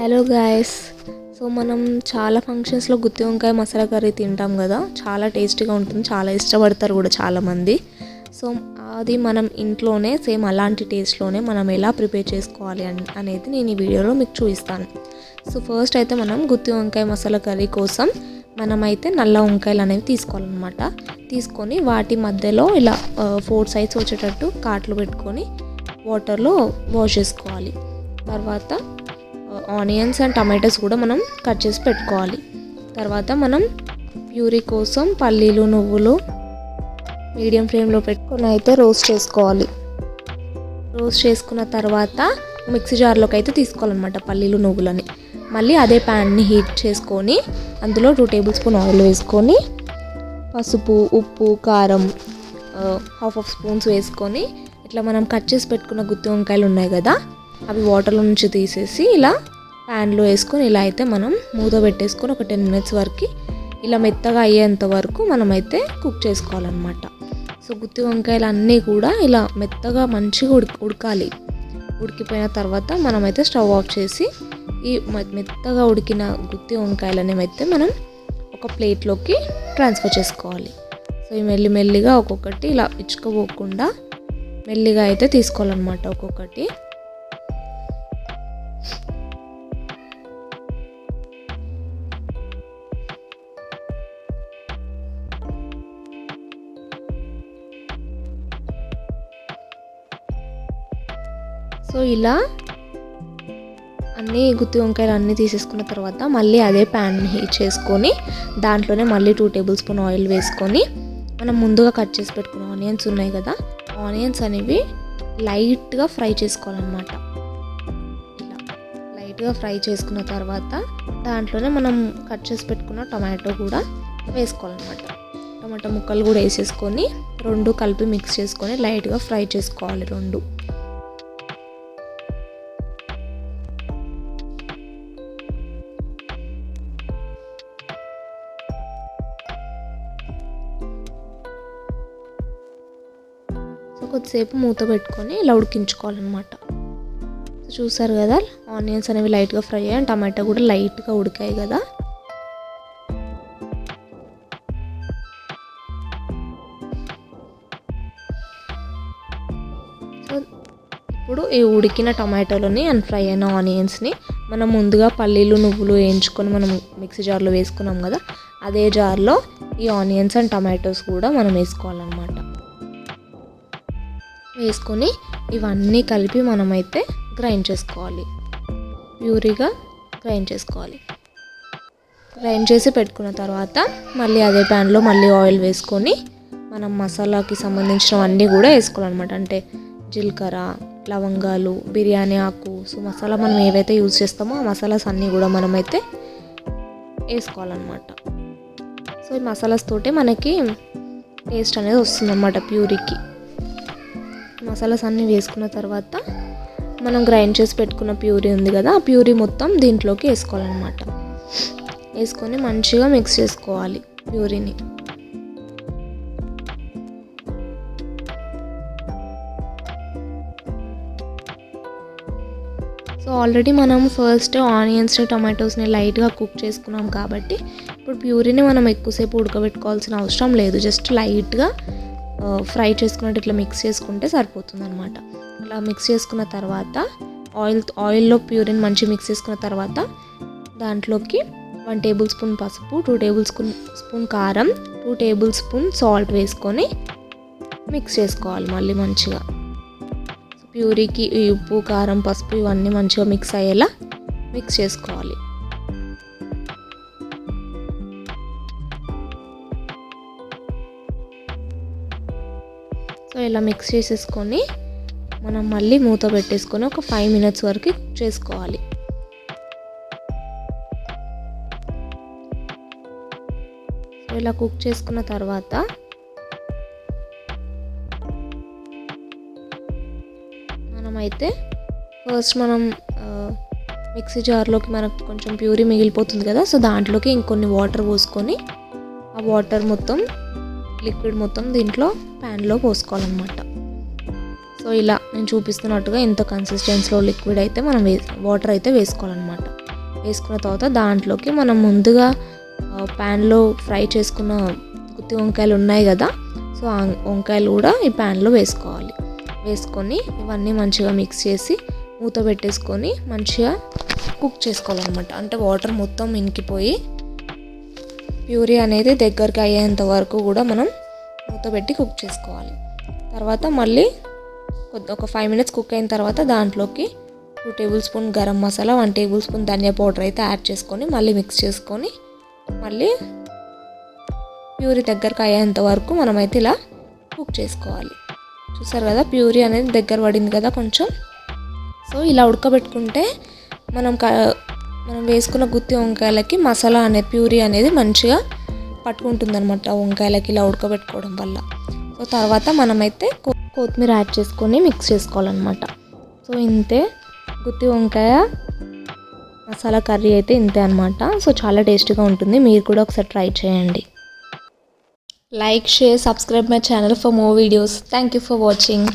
Hello guys so మనం చాలా ఫంక్షన్స్లో గుత్తి వంకాయ మసాలా కర్రీ తింటాం కదా. చాలా టేస్టీగా ఉంటుంది. చాలా ఇష్టపడతారు కూడా చాలామంది. సో అది మనం ఇంట్లోనే సేమ్ అలాంటి టేస్ట్లోనే మనం ఎలా ప్రిపేర్ చేసుకోవాలి అని అనేది నేను ఈ వీడియోలో మీకు చూపిస్తాను. సో ఫస్ట్ అయితే మనం గుత్తి వంకాయ మసాలా కర్రీ కోసం మనమైతే నల్ల వంకాయలు అనేవి తీసుకోవాలన్నమాట. తీసుకొని వాటి మధ్యలో ఇలా ఫోర్ సైడ్స్ వచ్చేటట్టు కాట్లు పెట్టుకొని వాటర్లో వాష్ చేసుకోవాలి. తర్వాత ఆనియన్స్ అండ్ టమాటోస్ కూడా మనం కట్ చేసి పెట్టుకోవాలి. తర్వాత మనం ప్యూరీ కోసం పల్లీలు నువ్వులు మీడియం ఫ్లేమ్లో పెట్టుకొని అయితే రోస్ట్ చేసుకోవాలి. రోస్ట్ చేసుకున్న తర్వాత మిక్సీ జార్లోకి అయితే తీసుకోవాలన్నమాట పల్లీలు నువ్వులని. మళ్ళీ అదే ప్యాన్ని హీట్ చేసుకొని అందులో టూ టేబుల్ స్పూన్ ఆయిల్ వేసుకొని పసుపు ఉప్పు కారం హాఫ్ ఆఫ్ స్పూన్స్ వేసుకొని ఇట్లా మనం కట్ చేసి పెట్టుకున్న గుత్తి వంకాయలు ఉన్నాయి కదా అవి వాటర్లో నుంచి తీసేసి ఇలా ప్యాన్లో వేసుకొని ఇలా అయితే మనం మూత పెట్టేసుకొని ఒక టెన్ మినిట్స్ వరకు ఇలా మెత్తగా అయ్యేంత వరకు మనమైతే కుక్ చేసుకోవాలన్నమాట. సో గుత్తి వంకాయలు అన్నీ కూడా ఇలా మెత్తగా మంచిగా ఉడి ఉడకాలి. ఉడికిపోయిన తర్వాత మనమైతే స్టవ్ ఆఫ్ చేసి ఈ మెత్తగా ఉడికిన గుత్తి వంకాయలనేమైతే మనం ఒక ప్లేట్లోకి ట్రాన్స్ఫర్ చేసుకోవాలి. సో ఈ మెల్లి మెల్లిగా ఒక్కొక్కటి ఇలా ఇచ్చుకోపోకుండా మెల్లిగా అయితే తీసుకోవాలన్నమాట ఒక్కొక్కటి. సో ఇలా అన్నీ గుత్తి వంకాయలు అన్నీ తీసేసుకున్న తర్వాత మళ్ళీ అదే ప్యాన్ హీట్ చేసుకొని దాంట్లోనే మళ్ళీ టూ టేబుల్ స్పూన్ ఆయిల్ వేసుకొని మనం ముందుగా కట్ చేసి పెట్టుకున్న ఆనియన్స్ ఉన్నాయి కదా ఆనియన్స్ అనేవి లైట్గా ఫ్రై చేసుకోవాలన్నమాట. ఇలా లైట్గా ఫ్రై చేసుకున్న తర్వాత దాంట్లోనే మనం కట్ చేసి పెట్టుకున్న టమాటో కూడా వేసుకోవాలన్నమాట. టమాటో ముక్కలు కూడా వేసేసుకొని రెండు కలిపి మిక్స్ చేసుకొని లైట్గా ఫ్రై చేసుకోవాలి రెండు. కొద్దిసేపు మూత పెట్టుకొని ఇలా ఉడికించుకోవాలన్నమాట. చూసారు కదా ఆనియన్స్ అనేవి లైట్గా ఫ్రై అయ్యాయి టమాటా కూడా లైట్గా ఉడికాయి కదా. సో ఇప్పుడు ఈ ఉడికిన టమాటోలని అండ్ ఫ్రై అయిన ఆనియన్స్ని మనం ముందుగా పల్లీలు నువ్వులు వేయించుకొని మనం మిక్సీ జార్లో వేసుకున్నాం కదా అదే జార్లో ఈ ఆనియన్స్ అండ్ టమాటోస్ కూడా మనం వేసుకోవాలన్నమాట. వేసుకొని ఇవన్నీ కలిపి మనమైతే గ్రైండ్ చేసుకోవాలి. ప్యూరీగా గ్రైండ్ చేసుకోవాలి. గ్రైండ్ చేసి పెట్టుకున్న తర్వాత మళ్ళీ అదే ప్యాన్లో మళ్ళీ ఆయిల్ వేసుకొని మనం మసాలాకి సంబంధించినవన్నీ కూడా వేసుకోవాలన్నమాట. అంటే జీలకర్ర లవంగాలు బిర్యానీ ఆకు సో మసాలా మనం ఏవైతే యూజ్ చేస్తామో ఆ మసాలాస్ అన్నీ కూడా మనమైతే వేసుకోవాలన్నమాట. సో ఈ మసాలాస్ తోటే మనకి టేస్ట్ అనేది వస్తుందన్నమాట ప్యూరీకి. మసాలాస్ అన్నీ వేసుకున్న తర్వాత మనం గ్రైండ్ చేసి పెట్టుకున్న ప్యూరీ ఉంది కదా ఆ ప్యూరీ మొత్తం దీంట్లోకి వేసుకోవాలన్నమాట. వేసుకొని మంచిగా మిక్స్ చేసుకోవాలి ప్యూరీని. సో ఆల్రెడీ మనం ఫస్ట్ ఆనియన్స్ని టమాటోస్ని లైట్గా కుక్ చేసుకున్నాం కాబట్టి ఇప్పుడు ప్యూరీని మనం ఎక్కువసేపు ఉడకబెట్టుకోవాల్సిన అవసరం లేదు. జస్ట్ లైట్గా ఫ్రై చేసుకున్నట్టు ఇట్లా మిక్స్ చేసుకుంటే సరిపోతుంది అనమాట అలా మిక్స్ చేసుకున్న తర్వాత ఆయిల్ ఆయిల్లో ప్యూరిన్ మంచి మిక్స్ చేసుకున్న తర్వాత దాంట్లోకి వన్ టేబుల్ స్పూన్ పసుపు టూ టేబుల్ స్పూన్ స్పూన్ కారం టూ టేబుల్ స్పూన్ సాల్ట్ వేసుకొని మిక్స్ చేసుకోవాలి మళ్ళీ మంచిగా. ప్యూరీకి ఈ ఉప్పు కారం పసుపు ఇవన్నీ మంచిగా మిక్స్ అయ్యేలా మిక్స్ చేసుకోవాలి. ఇలా మిక్స్ చేసేసుకొని మనం మళ్ళీ మూత పెట్టేసుకొని ఒక ఫైవ్ మినిట్స్ వరకు చేసుకోవాలి. సో ఇలా కుక్ చేసుకున్న తర్వాత మనమైతే ఫస్ట్ మనం మిక్సీ జార్లోకి మనకు కొంచెం ప్యూరీ మిగిలిపోతుంది కదా సో దాంట్లోకి ఇంకొన్ని వాటర్ పోసుకొని ఆ వాటర్ మొత్తం లిక్విడ్ మొత్తం దీంట్లో ప్యాన్లో పోసుకోవాలన్నమాట. సో ఇలా నేను చూపిస్తున్నట్టుగా ఇంత కన్సిస్టెన్సీలో లిక్విడ్ అయితే మనం వే వాటర్ అయితే వేసుకోవాలన్నమాట. వేసుకున్న తర్వాత దాంట్లోకి మనం ముందుగా ప్యాన్లో ఫ్రై చేసుకున్న గుత్తి వంకాయలు ఉన్నాయి కదా సో వంకాయలు కూడా ఈ ప్యాన్లో వేసుకోవాలి. వేసుకొని ఇవన్నీ మంచిగా మిక్స్ చేసి మూత పెట్టేసుకొని మంచిగా కుక్ చేసుకోవాలన్నమాట. అంటే వాటర్ మొత్తం ఇంకిపోయి ప్యూరీ అనేది దగ్గరికి అయ్యేంత వరకు కూడా మనం మూత పెట్టి కుక్ చేసుకోవాలి. తర్వాత మళ్ళీ కొద్ది ఒక ఫైవ్ మినిట్స్ కుక్ అయిన తర్వాత దాంట్లోకి two tablespoon garam masala one tablespoon dhania powder అయితే యాడ్ చేసుకొని మళ్ళీ మిక్స్ చేసుకొని మళ్ళీ ప్యూరీ దగ్గరకు అయ్యేంత వరకు మనమైతే ఇలా కుక్ చేసుకోవాలి. చూసారు కదా ప్యూరీ అనేది దగ్గర పడింది కదా కొంచెం. సో ఇలా ఉడకబెట్టుకుంటే మనం క మనం వేసుకున్న గుత్తి వంకాయలకి మసాలా అనే ప్యూరీ అనేది మంచిగా పట్టుకుంటుంది అనమాట వంకాయలకి ఇలా ఉడకబెట్టుకోవడం వల్ల. సో తర్వాత మనమైతే కొత్తిమీర యాడ్ చేసుకొని మిక్స్ చేసుకోవాలన్నమాట. సో ఇంతే గుత్తి వంకాయ మసాలా కర్రీ అయితే ఇంతే అనమాట సో చాలా టేస్టీగా ఉంటుంది. మీరు కూడా ఒకసారి ట్రై చేయండి. Like share subscribe my channel for more videos. Thank you for watching.